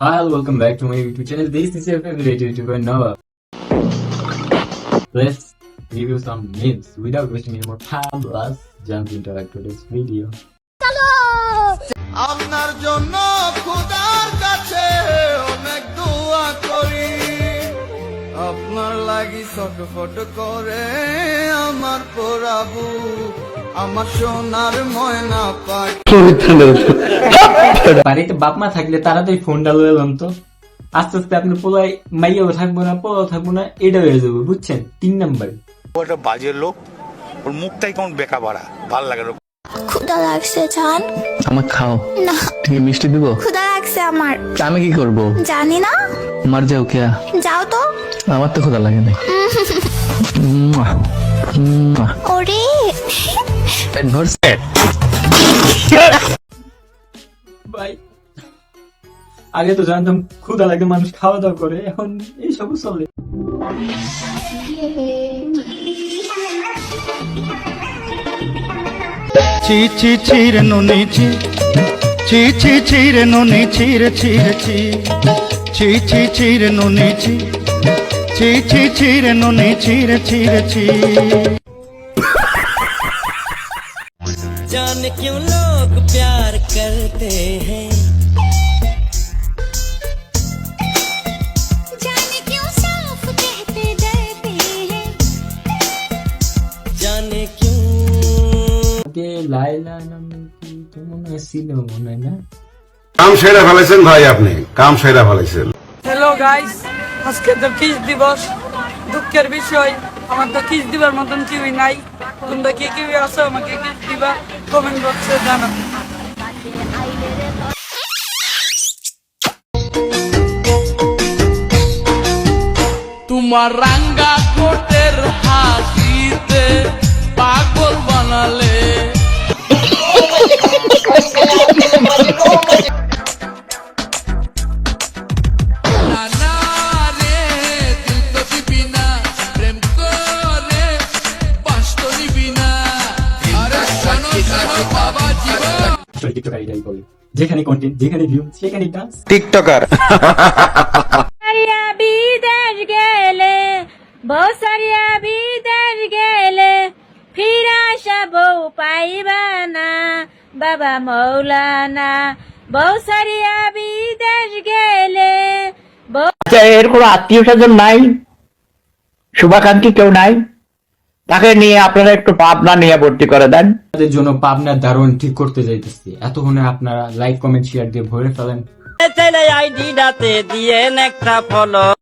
Hi, welcome back to my YouTube channel. This is your favorite YouTuber Noah. Let's review some memes. Without wasting any more time, let's jump into our today's video. আপনার জন্য খোদার কাছে অনেক দোয়া করি আপনার লাগি ছটফট করে আমার পোড়াবু আমার সোনার ময়না পাখি। বাড়িতে বাপ মা থাকলে তাড়াতাড়ি ফোনটা লয়ে এলাম তো। আস্তে আস্তে আপনি পোলায় মাইয়াও থাকব না পোলাও থাকব না এটা হয়ে যাবে বুঝছেন? তিন নাম্বার। ও একটা বাজে লোক ওর মুখটাই কেমন বেকা বাড়া ভালো লাগে না। ক্ষুদা লাগছে জান? আমার খাও। না। তুমি মিষ্টি দিব? ক্ষুদা লাগছে আমার। আমি কি করব? জানি না। মার যাও কে? যাও তো। আমার তো খোদা লাগে না। ওরে। ভরছে ভাই আগে তো জানতাম ক্ষুদা লাগে মানুষ খাওয়া দাওয়া করে এখন এইসব চলে। ছি ছি ছিরে নুনি ছি। ছি ছি ছিরে নুনি ছিরে ছিরে ছি ছি। ছি ছিরে নুনি ছি। ছি ছি ছিরে নুনি ছিরে ছিরে ছি। जाने क्यों लोग प्यार करते हैं জানি কেউ সাফ कहते डरते हैं जाने क्यों আগে লাইলা নামে কি তো মনে হয় ছিল মনে হয় না কাম সেরা ফেলেছেন ভাই আপনি কাম সেরা ফেলেছেন হ্যালো গাইস আজকে তো কিস দিবস দুঃখের বিষয় আমার তো কিস দিবার মতন কেউই নাই তোমরা কে কেউ আছো আমাকে কিস দিবা কমেন্ট বক্সে জানাও তোমার রাঙ্গা কোটের যেখানে কন্টেন্ট যেখানে ভিউ সেখানে ডান্স টিকটকার। বিদেশ গেলে বউ সারিয়া বিদেশ গেলে ফিরা বউ পাইবা না বাবা মৌলানা। বউ সারিয়া বিদেশ গেলে বউ আচ্ছা এর কোনো আত্মীয় স্বজন নাই? শুভাকাঙ্ক্ষী কেউ নাই? তাকে নিয়ে আপনারা একটু পাবনা নিয়ে ভর্তি করে দেন। তাদের জন্য পাবনা দারুণ ঠিক করতে যাইতেছি। এতক্ষণে আপনারা লাইক কমেন্ট শেয়ার দিয়ে ভরে ফেলেন। আইডি আইডিটাতে দিয়ে একটা ফলো